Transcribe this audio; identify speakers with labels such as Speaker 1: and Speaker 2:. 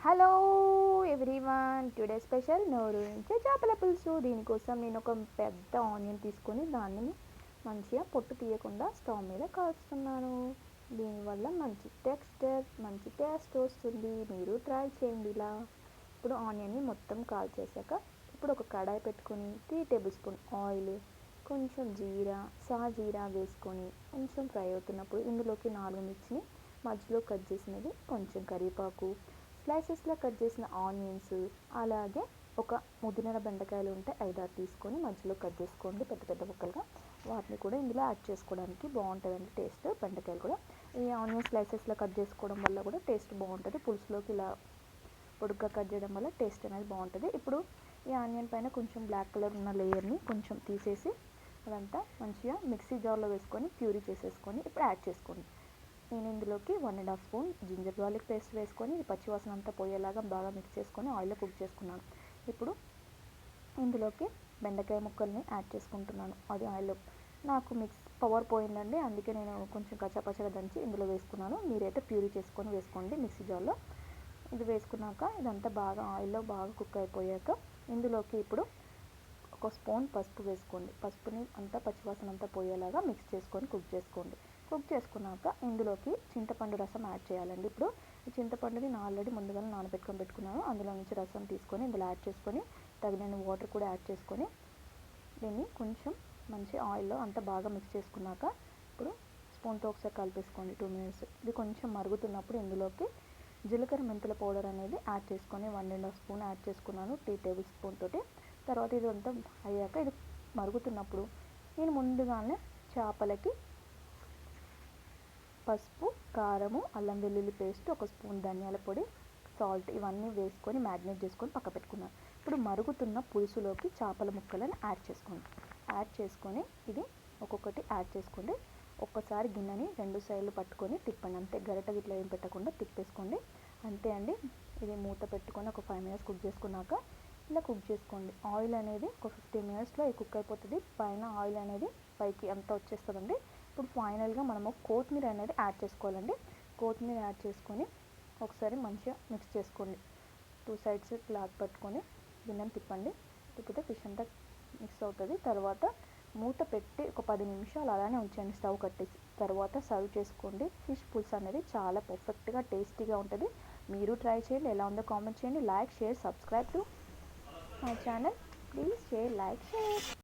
Speaker 1: Hello everyone today special నోరు నుంచి చేపల పులుసు. దీనికోసం నేను ఒక పెద్ద ఆనియన్ తీసుకొని దాన్ని మంచిగా పొట్టు తీయకుండా స్టవ్ మీద కాల్చుతున్నాను. దీనివల్ల మంచి టెక్స్చర్ మంచి టేస్ట్ వస్తుంది. మీరు ట్రై చేయండి ఇలా. ఇప్పుడు ఆనియన్ని మొత్తం కాల్చేసాక ఇప్పుడు ఒక కడాయి పెట్టుకొని త్రీ టేబుల్ స్పూన్ ఆయిల్ కొంచెం జీరా సాజీరా వేసుకొని కొంచెం ఫ్రై అవుతున్నప్పుడు ఇందులోకి నాలుగు మిర్చిని మధ్యలో కట్ చేసినది కొంచెం కరివేపాకు స్లైసెస్లో కట్ చేసిన ఆనియన్స్ అలాగే ఒక ముదినర బెండకాయలు ఉంటే ఐదారు తీసుకొని మధ్యలో కట్ చేసుకోండి పెద్ద పెద్ద ముక్కలుగా. వాటిని కూడా ఇందులో యాడ్ చేసుకోవడానికి బాగుంటుందండి టేస్ట్ బెండకాయలు కూడా. ఈ ఆనియన్ స్లైసెస్లో కట్ చేసుకోవడం వల్ల కూడా టేస్ట్ బాగుంటుంది. పులుసులోకి ఇలా పొడుగ్గా కట్ చేయడం వల్ల టేస్ట్ అనేది బాగుంటుంది. ఇప్పుడు ఈ ఆనియన్ పైన కొంచెం బ్లాక్ కలర్ ఉన్న లేయర్ని కొంచెం తీసేసి అదంతా మంచిగా మిక్సీ జార్లో వేసుకొని ప్యూరీ చేసేసుకొని ఇప్పుడు యాడ్ చేసుకోండి. నేను ఇందులోకి one and half spoon ginger garlic paste వేసుకొని ఈ పచ్చివాసన అంతా పోయేలాగా బాగా మిక్స్ చేసుకొని ఆయిల్లో కుక్ చేసుకున్నాను. ఇప్పుడు ఇందులోకి బెండకాయ ముక్కల్ని యాడ్ చేసుకుంటున్నాను అది ఆయిల్లో నాకు మిక్స్ పవర్ పోయిందండి అందుకే నేను కొంచెం కచ్చాపచ్చగా దంచి ఇందులో వేసుకున్నాను. మీరైతే ప్యూరీ చేసుకొని వేసుకోండి మిక్సీ జార్లో ఇది వేసుకున్నాక ఇదంతా బాగా ఆయిల్లో బాగా కుక్ అయిపోయాక ఇందులోకి ఇప్పుడు ఒక స్పూన్ పసుపు వేసుకోండి. పసుపుని అంతా పచ్చివాసన అంతా పోయేలాగా మిక్స్ చేసుకొని కుక్ చేసుకోండి. కుక్ చేసుకున్నాక ఇందులోకి చింతపండు రసం యాడ్ చేయాలండి. ఇప్పుడు ఈ చింతపండుని నేను ఆల్రెడీ ముందుగా నానబెట్టుకొని పెట్టుకున్నాను. అందులో నుంచి రసం తీసుకొని ఇందులో యాడ్ చేసుకొని తగిన వాటర్ కూడా యాడ్ చేసుకొని దీన్ని కొంచెం మంచి ఆయిల్లో అంతా బాగా మిక్స్ చేసుకున్నాక ఇప్పుడు స్పూన్తో ఒకసారి కలిపేసుకోండి టూ మినిట్స్. ఇది కొంచెం మరుగుతున్నప్పుడు ఇందులోకి జీలకర్ర మెంతుల పౌడర్ అనేది యాడ్ చేసుకొని one and half spoon add చేసుకున్నాను టీ టేబుల్ స్పూన్ తోటి. తర్వాత ఇది అంతా అయ్యాక ఇది మరుగుతున్నప్పుడు నేను ముందుగానే చేపలకి పసుపు కారము అల్లం వెల్లుల్లి పేస్ట్ ఒక స్పూన్ ధనియాల పొడి సాల్ట్ ఇవన్నీ వేసుకొని మ్యారినేట్ చేసుకొని పక్క పెట్టుకున్నాను ఇప్పుడు మరుగుతున్న పులుసులోకి చేపల ముక్కలను యాడ్ చేసుకోండి. యాడ్ చేసుకొని ఇది ఒక్కొక్కటి యాడ్ చేసుకోండి. ఒక్కసారి గిన్నెని రెండు సైడ్లు పట్టుకొని తిప్పండి. అంతే గరిట గిట్ల ఏం పెట్టకుండా తిప్పేసుకోండి. అంతే అండి. ఇది మూత పెట్టుకొని ఒక ఫైవ్ మినిట్స్ కుక్ చేసుకున్నాక ఇలా కుక్ చేసుకోండి. ఆయిల్ అనేది ఒక ఫిఫ్టీన్ మినిట్స్లో కుక్ అయిపోతుంది. పైన ఆయిల్ అనేది పైకి అంతా వచ్చేస్తుందండి. ఇప్పుడు ఫైనల్గా మనము కొత్తిమీర అనేది యాడ్ చేసుకోవాలండి. కొత్తిమీర యాడ్ చేసుకొని ఒకసారి మంచిగా మిక్స్ చేసుకోండి. టూ సైడ్స్ క్లాత్ పట్టుకొని గిన్నెను తిప్పండి. తిప్పితే ఫిష్ అంతా మిక్స్ అవుతుంది. తర్వాత మూత పెట్టి ఒక పది నిమిషాలు అలానే ఉంచండి స్టవ్ కట్టేసి. తర్వాత సర్వ్ చేసుకోండి. ఫిష్ పులుసు అనేది చాలా పర్ఫెక్ట్గా టేస్టీగా ఉంటుంది. మీరు ట్రై చేయండి. ఎలా ఉందో కామెంట్ చేయండి. Like share subscribe to my channel. Please share like share.